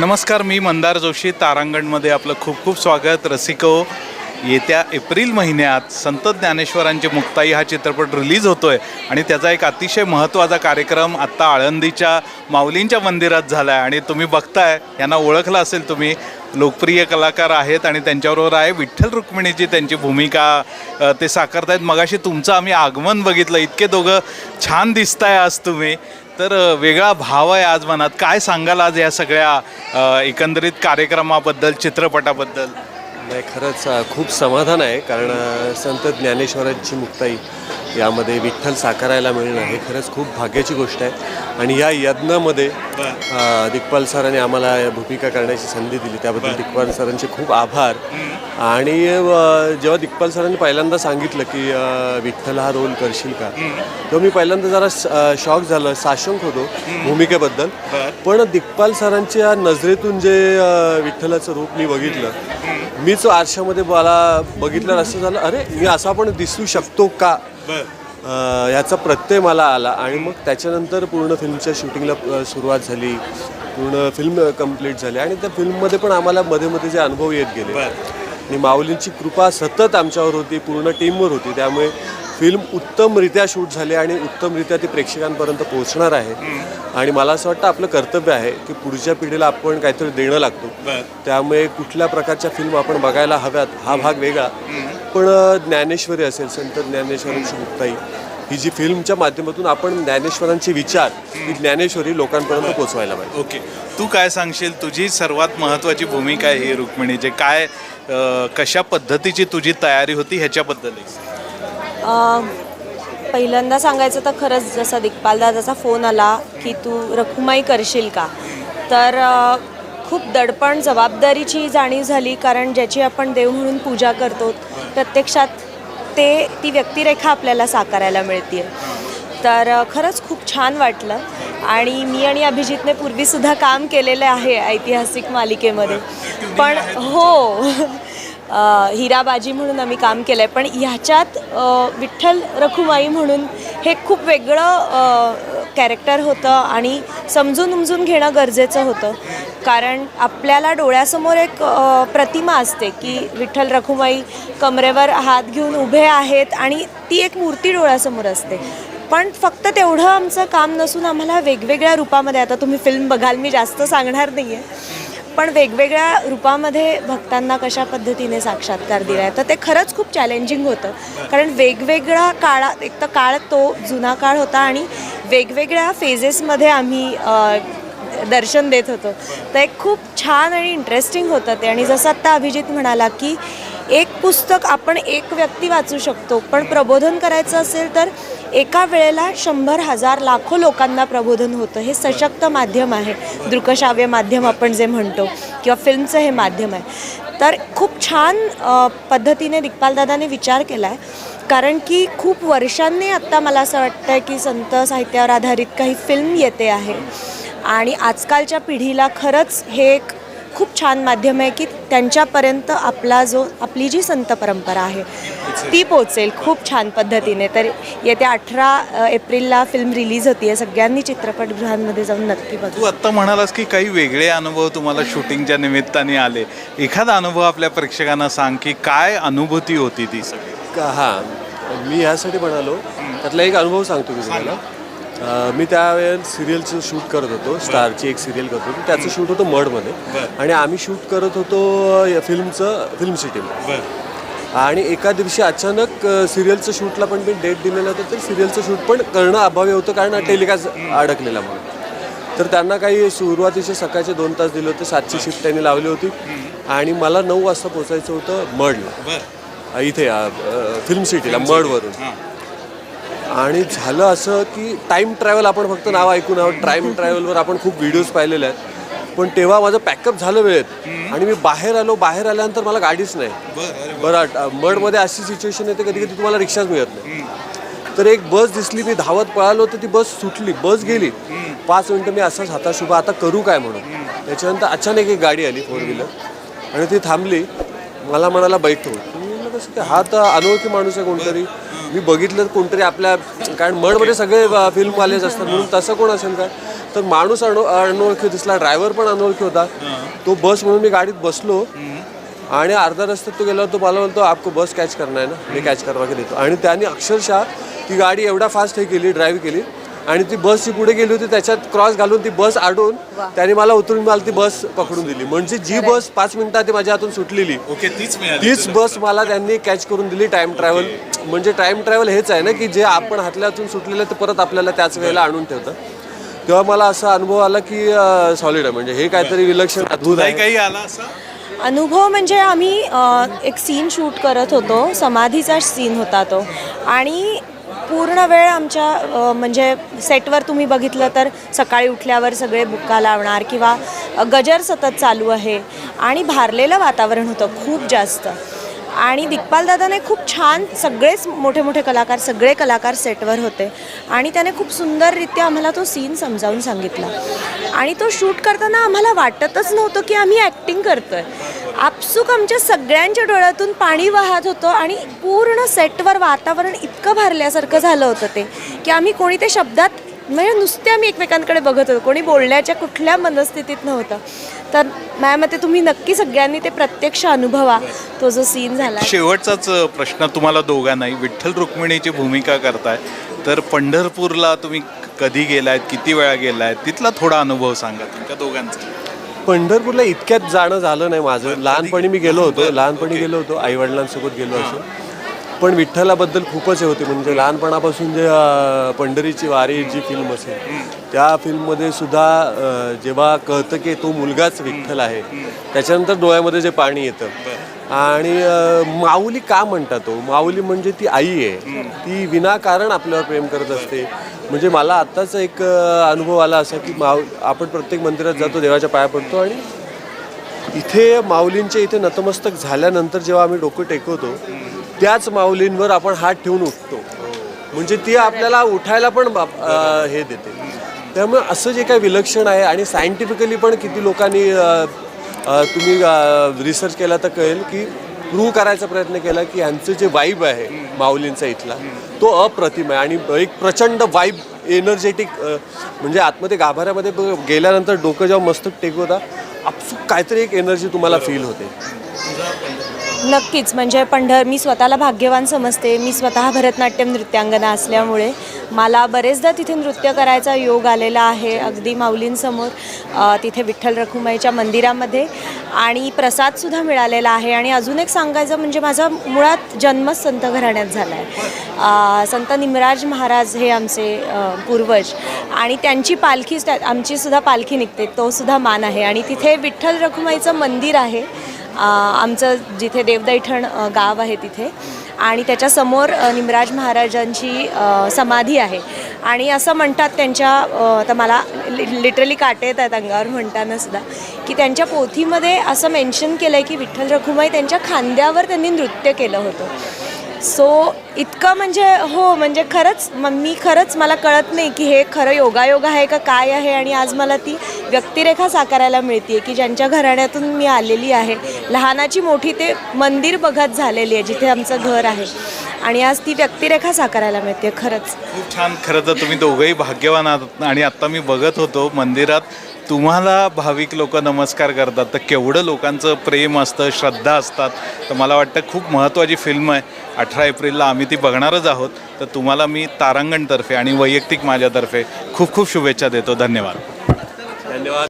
नमस्कार मी मंदार जोशी तारांगणमध्ये आपलं खूप खूप स्वागत. रसिको येत्या एप्रिल महिन्यात संत ज्ञानेश्वरांची मुक्ताई हा चित्रपट रिलीज होतो आहे आणि त्याचा एक अतिशय महत्त्वाचा कार्यक्रम आत्ता आळंदीच्या माऊलींच्या मंदिरात झाला आहे आणि तुम्ही बघताय यांना ओळखलं असेल तुम्ही लोकप्रिय कलाकार आहेत आणि त्यांच्याबरोबर आहे विठ्ठल रुक्मिणीची त्यांची भूमिका. ते साकारत आहेत मगाशी तुमचं आम्ही आगमन बघितलं. इतके दोघं छान दिसताय आज तुम्ही. तर वेगळा भाव आहे आज मनात. काय सांगाल आज या सगळ्या एकंदरीत कार्यक्रमाबद्दल चित्रपटाबद्दल? नाही खरंच खूप समाधान आहे कारण संत ज्ञानेश्वरांची मुक्ताई यामध्ये विठ्ठल साकारायला मिळणं हे खरंच खूप भाग्याची गोष्ट आहे. आणि या यज्ञामध्ये दिग्पाल सरांनी आम्हाला भूमिका करण्याची संधी दिली. त्याबद्दल दिग्पाल सरांचे खूप आभार. आणि जेव्हा दिग्पाल सरांनी पहिल्यांदा सांगितलं की विठ्ठल हा रोल करशील का तेव्हा मी पहिल्यांदा जरा शॉक झालं साशंक होतो भूमिकेबद्दल. पण दिग्पाल सरांच्या नजरेतून जे विठ्ठलाचं रूप मी बघितलं मीच आरशामध्ये मला बघितलं असं झालं अरे मी असा पण दिसू शकतो का? याचा प्रत्यय मला आला आणि मग त्याच्यानंतर पूर्ण फिल्मच्या शूटिंगला सुरुवात झाली. पूर्ण फिल्म कंप्लीट झाली आणि त्या फिल्ममध्ये पण आम्हाला मध्ये मध्ये जे अनुभव येत गेले. आणि माऊलींची कृपा सतत आमच्यावर होती पूर्ण टीमवर होती. त्यामुळे फिल्म उत्तमरित्या शूट झाली आणि उत्तमरित्या ती प्रेक्षकांपर्यंत पोहोचणार आहे. आणि मला असं वाटतं आपलं कर्तव्य आहे की पुढच्या पिढीला आपण काहीतरी देणं लागतो. त्यामुळे कुठल्या प्रकारच्या फिल्म आपण बघायला हव्यात हा भाग वेगळा. पण ज्ञानेश्वरी असेल संत ज्ञानेश्वरांची मुक्ताई ही जी फिल्मच्या माध्यमातून आपण ज्ञानेश्वरांचे विचार ही ज्ञानेश्वरी लोकांपर्यंत पोहोचवायला पाहिजे. ओके. तू काय सांगशील? तुझी सर्वात महत्त्वाची भूमिका आहे ही रुक्मिणीची. काय कशा पद्धतीची तुझी तयारी होती ह्याच्याबद्दल पहिल्यांदा सांगायचं तर खरंच जसा दिग्पालदादाचा फोन आला की तू रखुमाई करशील का? तर खूप दडपण जबाबदारीची जाणीव झाली कारण ज्याची आपण देव म्हणून पूजा करतो प्रत्यक्षात ते ती व्यक्तिरेखा आपल्याला साकारायला मिळते तर खरंच खूप छान वाटलं आणि मी आणि अभिजितने पूर्वीसुद्धा काम केलेलं आहे ऐतिहासिक मालिकेमध्ये. पण हो हिराबाजी म्हणून आम्ही काम केलं आहे पण ह्याच्यात विठ्ठल रखुमाई म्हणून हे खूप वेगळं कॅरेक्टर होतं आणि समजून उमजून घेणं गरजेचं होतं. कारण आपल्याला डोळ्यासमोर एक प्रतिमा असते की विठ्ठल रखुमाई कमरेवर हात घेऊन उभे आहेत आणि ती एक मूर्ती डोळ्यासमोर असते. पण फक्त तेवढं आमचं काम नसून आम्हाला वेगवेगळ्या रूपामध्ये आता तुम्ही फिल्म बघाल मी जास्त सांगणार नाही आहे पण वेगवेगळ्या रूपामध्ये भक्तांना कशा पद्धतीने साक्षात्कार दिला आहे तर ते खरंच खूप चॅलेंजिंग होतं. कारण वेगवेगळ्या काळात एक तर काळ तो जुना काळ होता आणि वेगवेगळ्या फेजेसमध्ये आम्ही दर्शन देत होतो. तर एक खूप छान आणि इंटरेस्टिंग होतं ते. आणि जसं आत्ता अभिजित म्हणाला की एक पुस्तक आपण एक व्यक्ती वाचू शकतो पण प्रबोधन करायचं असेल तर एका वेळेला शंभर हजार लाखो लोकांना प्रबोधन होतं. हे सशक्त माध्यम आहे. दृकश्राव्य माध्यम आपण जे म्हणतो किंवा फिल्मचं हे माध्यम आहे. तर खूप छान पद्धतीने दिग्पालदादाने विचार केला आहे कारण की खूप वर्षांनी आत्ता मला असं वाटतं आहे की संत साहित्यावर आधारित काही फिल्म येते आहे. आणि आजकालच्या पिढीला खरंच हे एक खूप छान माध्यम आहे की त्यांच्यापर्यंत आपला जो आपली जी संत परंपरा आहे ती पोचेल खूप छान पद्धतीने. तर येत्या अठरा एप्रिलला फिल्म रिलीज होती आहे सगळ्यांनी चित्रपटगृहांमध्ये जाऊन नक्की बघा. तू आत्ता म्हणालास की काही वेगळे अनुभव तुम्हाला शूटिंगच्या निमित्ताने आले. एखादा अनुभव आपल्या प्रेक्षकांना सांग की काय अनुभूती होती ती सगळी? का हां. मी ह्यासाठी म्हणालो. त्यातला एक अनुभव सांगतो मी तुम्हाला. मी त्यावेळेस सिरियलचं शूट करत होतो. स्टारची एक सिरियल करत होतो. त्याचं शूट होतं मडमध्ये. आणि आम्ही शूट करत होतो या फिल्मचं फिल्म सिटीमध्ये आणि एका दिवशी अचानक सिरियलचं शूटला पण मी डेट दिलेलं होतं तर सिरियलचं शूट पण करणं अभावी होतं कारण टेलिकास्ट अडकलेला म्हणून. तर त्यांना काही सुरुवातीचे सकाळचे दोन तास दिले होते सातची शिफ्ट त्यांनी लावली होती. आणि मला नऊ वाजता पोचायचं होतं मडला. इथे फिल्म सिटीला मडवरून. आणि झालं असं की टाईम ट्रॅव्हल आपण फक्त नाव ऐकून आहोत. टाईम ट्रॅव्हलवर आपण खूप व्हिडिओज पाहिलेले आहेत. पण तेव्हा माझं पॅकअप झालं वेळेत. आणि मी बाहेर आलो. बाहेर आल्यानंतर मला गाडीच नाही. बरं मडमध्ये अशी सिच्युएशन येते कधी कधी तुम्हाला रिक्षाच मिळत नाही. तर एक बस दिसली मी धावत पळालो तर ती बस सुटली. बस गेली. पाच मिनटं मी असाच हाताश उभा आता करू काय म्हणून? त्याच्यानंतर अचानक एक गाडी आली फोर व्हीलर आणि ती थांबली. मला म्हणाला म्हणलं कसं हा तर अनोळखी माणूस आहे कोणतरी. मी बघितलं तर कोणतरी आपल्या कारण मडमध्ये सगळे फिल्मवालेच असतात म्हणून तसं कोण असेल काय? तर माणूस अनो अनोळखी दिसला ड्रायव्हर पण अनोळखी होता. तो बस म्हणून मी गाडीत बसलो. आणि अर्धा रस्त्यात तो गेला तो मला म्हणतो आपको बस कॅच करना है ना? मी कॅच करवा के देतो. आणि त्याने अक्षरशः ती गाडी एवढा फास्ट हे केली ड्राईव्ह केली. आणि ती बस जी पुढे गेली होती त्याच्यात क्रॉस घालून ती बस अडवून त्याने मला उतरून मला ती बस पकडून दिली. म्हणजे जी बस पाच मिनिटात ती माझ्या हातून सुटलेली ओके तीच मिळाली तीच बस मला त्यांनी कॅच करून दिली टाइम ट्रॅव्हल म्हणजे टाइम ट्रॅव्हल हेच आहे ना की जे आपण हातल्यातून सुटलेलं ते परत आपल्याला त्याच वेळेला आणून ठेवतं. तेव्हा मला असा अनुभव आला की सॉलिड आहे. म्हणजे हे काहीतरी विलक्षण अद्भुत आहे. काही आला असा? अनुभव म्हणजे आम्ही एक सीन शूट करत होतो. समाधीचा सीन होता तो. आणि पूर्ण वेळ आमच्या म्हणजे सेटवर तुम्ही बघितलं तर सकाळी उठल्यावर सगळे बुक्का लावणार किंवा गजर सतत चालू आहे आणि भारलेलं वातावरण होतं खूप जास्त. आणि दिग्पाल दादाने खूप छान सगळेच मोठे मोठे कलाकार सगळे कलाकार सेटवर होते आणि त्याने खूप सुंदररित्या आम्हाला तो सीन समजावून सांगितला. आणि तो शूट करताना आम्हाला वाटतच नव्हतं की आम्ही ॲक्टिंग करतो आहे आपसूक आमच्या सगळ्यांच्या डोळ्यातून पाणी वाहत होतं आणि पूर्ण सेटवर वातावरण इतकं भरल्यासारखं झालं होतं ते की आम्ही कोणी ते शब्दात म्हणजे नुसते आम्ही एकमेकांकडे बघत होतो कोणी बोलण्याच्या कुठल्या मनस्थितीत नव्हतं. तर मॅम मते तुम्ही नक्की सगळ्यांनी ते प्रत्यक्ष अनुभवा तो जो सीन झाला. शेवटचाच प्रश्न तुम्हाला दोघांनाही विठ्ठल रुक्मिणीची भूमिका करताय तर पंढरपूरला तुम्ही कधी गेलायत किती वेळा गेलायत तिथला थोडा अनुभव सांगा तुमच्या दोघांचा. पंढरपूरला इतक्यात जाणं झालं नाही माझं. लहानपणी मी गेलो होतो लहानपणी गेलो होतो आई वडिलांसोबत गेलो असो. पण विठ्ठलाबद्दल खूपच हे होते म्हणजे लहानपणापासून जे पंढरीची वारी जी फिल्म असेल त्या फिल्ममध्ये सुद्धा जेव्हा कळतं की तो मुलगाच विठ्ठल आहे त्याच्यानंतर डोळ्यामध्ये जे पाणी येतं. आणि माऊली का म्हणतात तो? माऊली म्हणजे ती आई आहे. ती विनाकारण आपल्यावर प्रेम करत असते. म्हणजे मला आत्ताच एक अनुभव आला असा की माऊ आपण प्रत्येक मंदिरात जातो देवाच्या पाया पडतो आणि इथे माऊलींच्या इथे नतमस्तक झाल्यानंतर जेव्हा आम्ही डोकं टेकवतो त्याच माऊलींवर आपण हात ठेवून उठतो. म्हणजे ती आपल्याला उठायला पण बाप- हे देते. त्यामुळे असं जे काही विलक्षण आहे आणि सायंटिफिकली पण किती लोकांनी तुम्ही रिसर्च केला तर कळेल की प्रूव्ह करायचा प्रयत्न केला की यांचं जे वाईब आहे माऊलींचा इथला तो अप्रतिम आहे. आणि एक प्रचंड वाईब एनर्जेटिक म्हणजे आतमध्ये गाभाऱ्यामध्ये गेल्यानंतर डोकं जेव्हा मस्तक टेकवता आपसूक काहीतरी एक एनर्जी तुम्हाला फील होते. नक्कीच. म्हणजे पंढर मी स्वतःला भाग्यवान समजते. मी स्वतः भरतनाट्यम नृत्यांगना असल्यामुळे मला बरेचदा तिथे नृत्य करायचा योग आलेला आहे अगदी माऊलींसमोर तिथे विठ्ठल रखुमाईच्या मंदिरामध्ये. आणि प्रसादसुद्धा मिळालेला आहे. आणि अजून एक सांगायचं म्हणजे माझा मुळात जन्मच संत घराण्यात झाला आहे संत निमराज महाराज हे आमचे पूर्वज. आणि त्यांची पालखी आमचीसुद्धा पालखी निघते. तोसुद्धा मान आहे. आणि तिथे विठ्ठल रखुमाईचं मंदिर आहे. आमचं जिथे देवदैठण गाव आहे तिथे. आणि त्याच्यासमोर निमराज महाराजांची समाधी आहे. आणि असं म्हणतात त्यांच्या आता मला लिटरली काटे येत आहेत अंगावर म्हणताना सुद्धा की त्यांच्या पोथीमध्ये असं मेन्शन केलं आहे की विठ्ठल रखुमाई त्यांच्या खांद्यावर त्यांनी नृत्य केलं होतं. सो इतकं म्हणजे हो म्हणजे खरंच मग मी खरंच मला कळत नाही की हे खरं योगायोग आहे का काय आहे आणि आज मला ती व्यक्तिरेखा साकारायला मिळते की ज्यांच्या घराण्यातून मी आलेली आहे. लहानाची मोठी ते मंदिर बघत झालेली आहे जिथे आमचं घर आहे. आणि आज ती व्यक्तिरेखा साकारायला मिळते खरंच. खूप छान. खरं तर तुम्ही दोघंही भाग्यवान आहात आणि आत्ता मी बघत होतो मंदिरात. तुम्हाला भाविक लोक नमस्कार करतात. तर केवढं लोकांचं प्रेम असतं श्रद्धा असतात. तर मला वाटतं खूप महत्त्वाची फिल्म आहे. अठरा एप्रिलला आम्ही ती बघणारच आहोत. तर तुम्हाला मी तारांगणतर्फे आणि वैयक्तिक माझ्यातर्फे खूप खूप शुभेच्छा देतो. धन्यवाद. धन्यवाद.